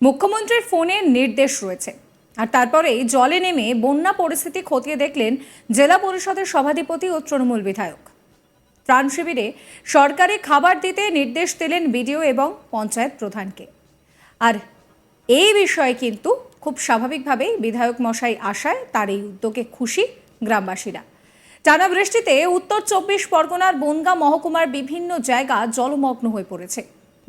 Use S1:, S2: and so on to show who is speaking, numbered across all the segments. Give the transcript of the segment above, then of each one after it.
S1: মুখ্যমন্ত্রীর ফোনে নির্দেশ রয়েছে। আর তারপরেই জলে নেমে বন্যা পরিস্থিতি খতিয়ে দেখলেন জেলা পরিষদের সভাধিপতি ও তৃণমূল বিধায়ক। ত্রাণ শিবিরে সরকারি খাবার দিতে নির্দেশ দিলেন বিডিও এবং পঞ্চায়েত প্রধানকে। আর এই বিষয়ে কিন্তু খুব স্বাভাবিকভাবেই বিধায়ক মশাই আসায় তার এই উদ্যোগে খুশি গ্রামবাসীরা। টানা বৃষ্টিতে উত্তর চব্বিশ পরগনার বনগাঁ মহকুমার বিভিন্ন জায়গা জলমগ্ন হয়ে পড়েছে।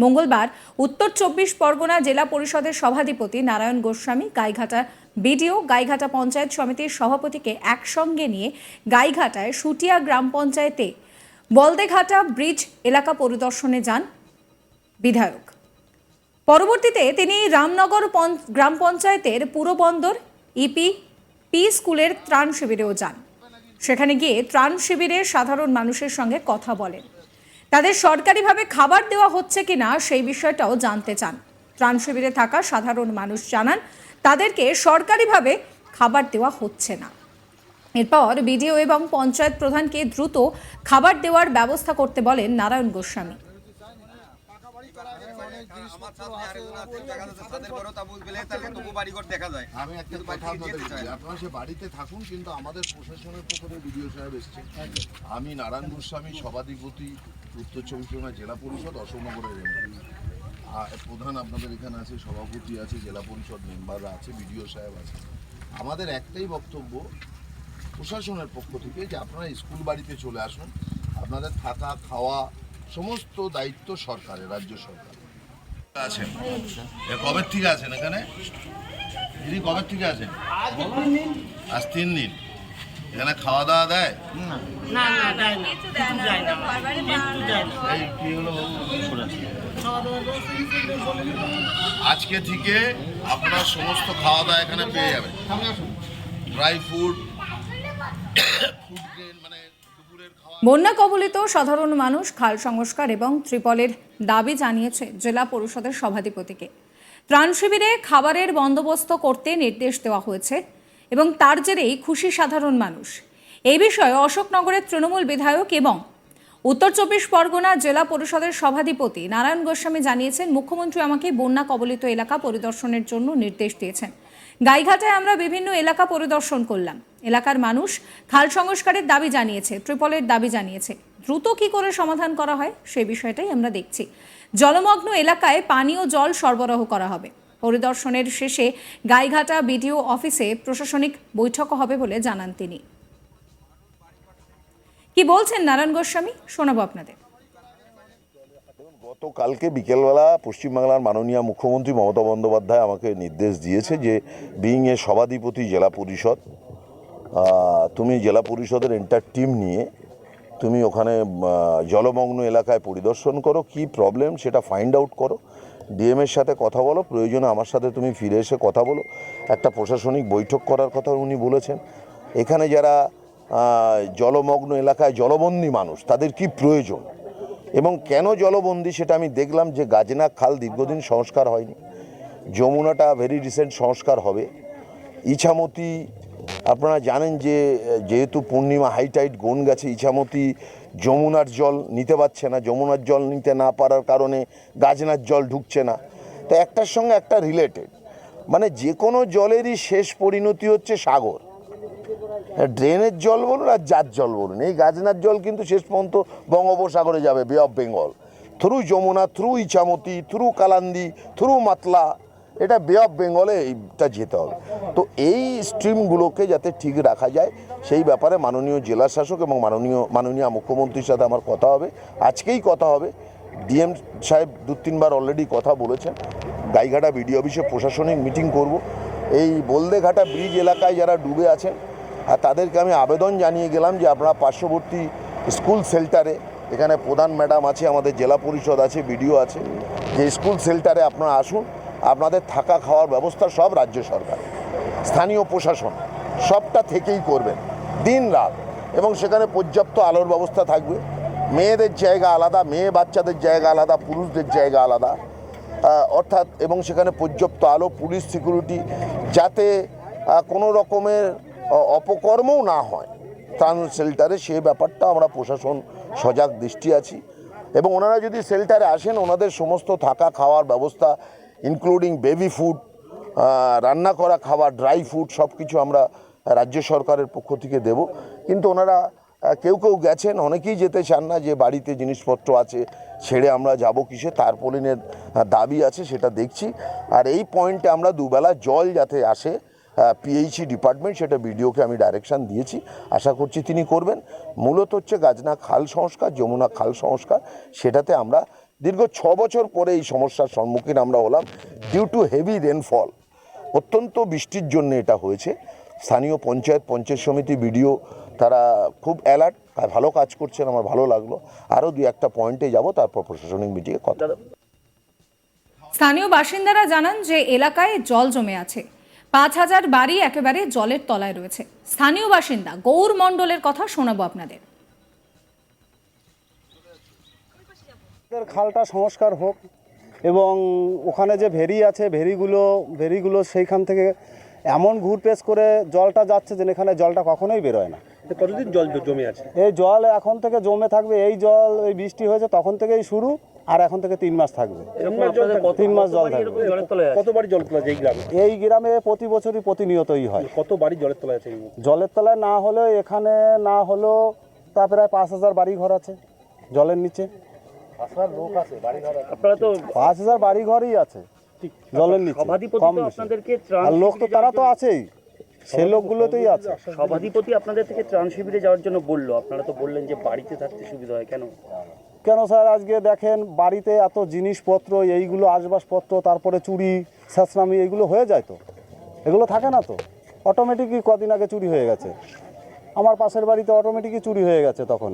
S1: মঙ্গলবার উত্তর চব্বিশ পরগনা জেলা পরিষদের সভাধিপতি নারায়ণ গোস্বামী, গাইঘাটা বিডিও, গাইঘাটা পঞ্চায়েত সমিতির সভাপতিকে একসঙ্গে নিয়ে গাইঘাটায় সুটিয়া গ্রাম পঞ্চায়েতে বলদেঘাটা ব্রিজ এলাকা পরিদর্শনে যান বিধায়ক। পরবর্তীতে তিনি রামনগর গ্রাম পঞ্চায়েতের পুরবন্দর, ইপি, পি স্কুলের ত্রাণ শিবিরেও যান। সেখানে গিয়ে ত্রাণ শিবিরের সাধারণ মানুষের সঙ্গে কথা বলেন। তাদের সরকারিভাবে খাবার দেওয়া হচ্ছে কিনা সেই বিষয়টাও জানতে চান ত্রাণ শিবিরে থাকা সাধারণ মানুষ জানান তাদেরকে সরকারিভাবে খাবার দেওয়া হচ্ছে না এরপর বিডিও এবং পঞ্চায়েত প্রধানকে দ্রুত খাবার দেওয়ার ব্যবস্থা করতে বলেন নারায়ণ গোস্বামী।
S2: আমি একটা কথা আপনাদের
S3: যেতে চায়
S2: বলি
S3: না।
S2: আপনারা সে বাড়িতে থাকুন কিন্তু আমাদের প্রশাসনের পক্ষ থেকে বিডিও সাহেব এসছে আমি নারায়ণ গোস্বামী সভাধিপতি উত্তর চব্বিশ পরগনা জেলা পরিষদ অশোকনগরের এমএলএ আর প্রধান আপনাদের এখানে আছে সভাপতি আছে জেলা পরিষদ মেম্বাররা আছে বিডিও সাহেব আছে। আমাদের একটাই বক্তব্য প্রশাসনের পক্ষ থেকে যে আপনারা স্কুল বাড়িতে চলে আসুন আপনাদের থাকা খাওয়া সমস্ত দায়িত্ব সরকারের রাজ্য সরকার আছেন এ কবের থেকে আছেন এখানে? দিদি কবের থেকে আছেন? আজ তিন দিন। এখানে খাওয়া দাওয়া দেয়?
S4: না। না না কিছু না না।
S2: এই কি হলো। আজকে থেকে আপনার সমস্ত খাওয়া দাওয়া এখানে পেয়ে যাবেন। ড্রাই ফুড ফুড গ্রেন মানে
S1: বন্যা কবলিত সাধারণ মানুষ খাল সংস্কার এবং ত্রিপলের দাবি জানিয়েছে জেলা পরিষদের সভাধিপতিকে। ত্রাণ শিবিরে খাবারের বন্দোবস্ত করতে নির্দেশ দেওয়া হয়েছে। এবং তার জেরেই খুশি সাধারণ মানুষ। এই বিষয়ে অশোকনগরের তৃণমূল বিধায়ক এবং উত্তর চব্বিশ পরগনা জেলা পরিষদের সভাধিপতি নারায়ণ গোস্বামী জানিয়েছেন, মুখ্যমন্ত্রী আমাকে বন্যা কবলিত এলাকা পরিদর্শনের জন্য নির্দেশ দিয়েছেন। গাইঘাটায় আমরা বিভিন্ন এলাকা পরিদর্শন করলাম। এলাকার মানুষ খাল সংস্কারের দাবি জানিয়েছে ট্রিপলের দাবি জানিয়েছে। দ্রুত কি করে সমাধান করা হয় সেই বিষয়টাই আমরা দেখছি। জলমগ্ন এলাকায় পানীয় জল সরবরাহ করা হবে। পরিদর্শনের শেষে গাইঘাটা বিডিও অফিসে প্রশাসনিক বৈঠকও হবে বলে জানান তিনি। কি বলছেন নারায়ণ গোস্বামী? শোনাবো আপনাদের।
S5: গতকালকে বিকেলবেলা পশ্চিমবাংলার মাননীয় মুখ্যমন্ত্রী মমতা বন্দ্যোপাধ্যায় আমাকে নির্দেশ দিয়েছে যে বিইং এ সভাধিপতি জেলা পরিষদ তুমি জেলা পরিষদের এন্টার টিম নিয়ে তুমি ওখানে জলমগ্ন এলাকায় পরিদর্শন করো, কি প্রবলেম সেটা ফাইন্ড আউট করো। ডিএমের সাথে কথা বলো, প্রয়োজনে আমার সাথে তুমি ফিরে এসে কথা বলো। একটা প্রশাসনিক বৈঠক করার কথা উনি বলেছেন। এখানে যারা জলমগ্ন এলাকায় জলবন্দী মানুষ, তাদের কি প্রয়োজন? এবং কেন জলবন্দী সেটা আমি দেখলাম যে গাজনা খাল দীর্ঘদিন সংস্কার হয়নি। যমুনাটা ভেরি রিসেন্ট সংস্কার হবে। ইছামতি, আপনারা জানেন যে, যেহেতু পূর্ণিমা হাইটাইট গন গেছে, ইছামতি যমুনার জল নিতে পারছে না, যমুনার জল নিতে না পারার কারণে গাজনার জল ঢুকছে না। তো একটার সঙ্গে একটা রিলেটেড মানে যে কোনো জলেরই শেষ পরিণতি হচ্ছে সাগর। ড্রেনের জল বলুন আর যার জল বলুন। এই গাজনার জল কিন্তু শেষ পর্যন্ত বঙ্গোপসাগরে যাবে Bay of Bengal through Jamuna through Ichamati through Kalandi through Matla এটা বে অফ বেঙ্গলে এইটা যেতে হবে। তো এই স্ট্রিমগুলোকে যাতে ঠিক রাখা যায়, সেই ব্যাপারে মাননীয় জেলা শাসক এবং মাননীয় মাননীয় মুখ্যমন্ত্রীর সাথে আমার কথা হবে। আজকেই কথা হবে। ডিএম সাহেব দু, তিনবার অলরেডি কথা বলেছেন। গাইঘাটা বিডিও অফিসে প্রশাসনিক মিটিং করব। এই বলদেঘাটা ব্রিজ এলাকায় যারা ডুবে আছেন, আর তাদেরকে আমি আবেদন জানিয়ে গেলাম যে আপনারা পার্শ্ববর্তী স্কুল শেল্টারে এখানে প্রধান ম্যাডাম আছে, আমাদের জেলা পরিষদ আছে, বিডিও আছে, যে স্কুল শেল্টারে আপনারা আসুন। আপনাদের থাকা খাওয়ার ব্যবস্থা সব রাজ্য সরকার স্থানীয় প্রশাসন সবটা থেকেই করবেন, দিন রাত। এবং সেখানে পর্যাপ্ত আলোর ব্যবস্থা থাকবে। মেয়েদের জায়গা আলাদা, মেয়ে বাচ্চাদের জায়গা আলাদা, পুরুষদের জায়গা আলাদা। অর্থাৎ, এবং সেখানে পর্যাপ্ত আলো, পুলিশ সিকিউরিটি, যাতে কোনো রকমের অপকর্মও না হয়। ত্রাণ শেল্টারে সে ব্যাপারটা আমরা প্রশাসন সজাগ দৃষ্টি আছি। এবং ওনারা যদি শেল্টারে আসেন, ওনাদের সমস্ত থাকা খাওয়ার ব্যবস্থা ইনক্লুডিং বেবি ফুড রান্না করা খাবার ড্রাই ফুড সব কিছু আমরা রাজ্য সরকারের পক্ষ থেকে দেব। কিন্তু ওনারা কেউ কেউ গেছেন, অনেকেই যেতে চান না যে বাড়িতে জিনিসপত্র আছে, ছেড়ে আমরা যাব কিসে তারপলিনের দাবি আছে, সেটা দেখছি। আর এই পয়েন্টে আমরা দুবেলা জল যাতে আসে পিএইচই ডিপার্টমেন্ট সেটা বিডিওকে আমি ডাইরেকশন দিয়েছি। আশা করছি তিনি করবেন। মূলত হচ্ছে গাজনা খাল সংস্কার, যমুনা খাল সংস্কার, সেটাতে আমরা দীর্ঘ ছ বছর পরে এই সমস্যার সম্মুখীন আমরা হলাম ডিউ টু হেভি রেনফল অত্যন্ত বৃষ্টির জন্য এটা হয়েছে। স্থানীয় পঞ্চায়েত পঞ্চায়েত সমিতি, বিডিও তারা খুব অ্যালার্ট ভালো কাজ করছেন, আমার ভালো লাগল। আরও দুই একটা পয়েন্টে যাব, তারপর প্রশাসনিক মিটিংয়ে কথা
S1: স্থানীয় বাসিন্দারা জানান যে এলাকায় জল জমে আছে। পাঁচ হাজার বাড়ি একেবারে জলের তলায় রয়েছে। স্থানীয় বাসিন্দা গৌর মণ্ডলের কথা শোনাবো আপনাদের।
S6: খালটা সংস্কার হোক এবং ওখানে যে ভেরি আছে ভেরিগুলো ভেরিগুলো সেইখান থেকে এমন ঘুরপেচ করে জলটা যাচ্ছে যে এখানে জলটা কখনোই বেরোয় না।
S7: কতদিন জল জমে আছে?
S6: এই জল এখন থেকে জমে থাকবে এই জল এই বৃষ্টি হয়েছে তখন থেকেই শুরু আর এখন থেকে তিন মাস থাকবে। তিন মাস জল থাকবে।
S7: কত বাড়ি জল তলায় আছে এই গ্রামে?
S6: এই গ্রামে প্রতি বছরই প্রতিনিয়তই হয়।
S7: কত বাড়ি জলের তলায় আছে
S6: জলের তলায় না হলেও এখানে না হলেও তা প্রায় পাঁচ হাজার বাড়ি ঘর আছে জলের নিচে।
S7: আপনারা তো
S6: পাঁচ হাজার বাড়ি ঘরই আছে জলের নিচে কম বেশি।
S7: আপনাদেরকে ত্রাণ
S6: আর লোক তো
S7: শিবিরে
S6: তারা তো আছেই সে লোকগুলোতেই আছে।
S7: সভাধিপতি আপনাদের থেকে ত্রাণ শিবিরে যাওয়ার জন্য বলল। আপনারা তো বললেন যে বাড়িতে থাকতে সুবিধা হয় কেন?
S6: কেন স্যার আজকে দেখেন বাড়িতে এত জিনিসপত্র এইগুলো আসবাবপত্র তারপরে চুরি ছেঁচড়ামি এইগুলো হয়ে যায় তো? এগুলো থাকে না তো? অটোমেটিকই কদিন আগে চুরি হয়ে গেছে। আমার পাশের বাড়িতে অটোমেটিকই চুরি হয়ে গেছে তখন।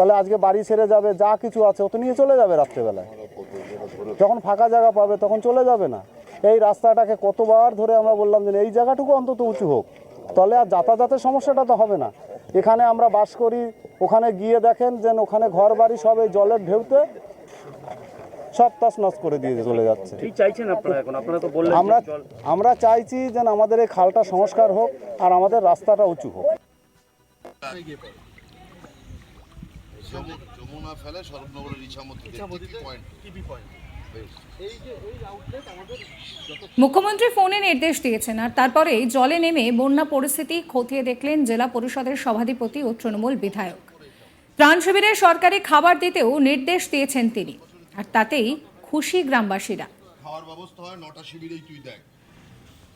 S6: তাহলে আজকে বাড়ি ছেড়ে যাবে যা কিছু আছে ও তো নিয়ে চলে যাবে রাত্রেবেলায়। যখন ফাঁকা জায়গা পাবে তখন চলে যাবে না। এই রাস্তাটাকে কতবার ধরে আমরা বললাম যে এই জায়গাটুকু অন্তত উঁচু হোক। তাহলে আর যাতায়াতের সমস্যাটা তো হবে না। এখানে আমরা বাস করি ওখানে গিয়ে দেখেন যে ওখানে ঘর বাড়ি সব এই জলের ঢেউতে সব তাস নস করে দিয়ে চলে যাচ্ছে। আমরা আমরা চাইছি যেন আমাদের এই খালটা সংস্কার হোক আর আমাদের রাস্তাটা উঁচু হোক।
S2: যমুনা ফেলে শরৎনগরের ইছামতি পয়েন্ট
S1: মুখ্যমন্ত্রী ফোনে নির্দেশ দিয়েছেন আর তারপরেই জলে নেমে বন্যা পরিস্থিতি খতিয়ে দেখলেন জেলা পরিষদের সভাধিপতি ও তৃণমূল বিধায়ক। ত্রাণ শিবিরে সরকারি খাবার দিতেও নির্দেশ দিয়েছেন তিনি। আর তাতেই খুশি গ্রামবাসীরা।
S2: খাওয়ার ব্যবস্থা হয় নটা শিবিরেই তুই দেখ।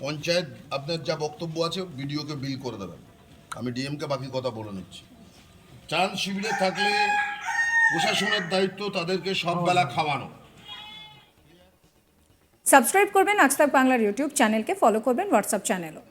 S2: পঞ্চায়েত আপনার যা বক্তব্য আছে বিডিওকে বিল করে দেবেন। আমি ডিএমকে বাকি কথা বলে নিচ্ছি। ত্রাণ শিবিরে থাকলে প্রশাসনের দায়িত্ব তাদেরকে সব বেলা খাওয়ানো।
S1: সাবস্ক্রাইব করবেন আজ তাক বাংলার ইউটিউব চ্যানেলকে ফলো করবেন হোয়াটসঅ্যাপ চ্যানেলও।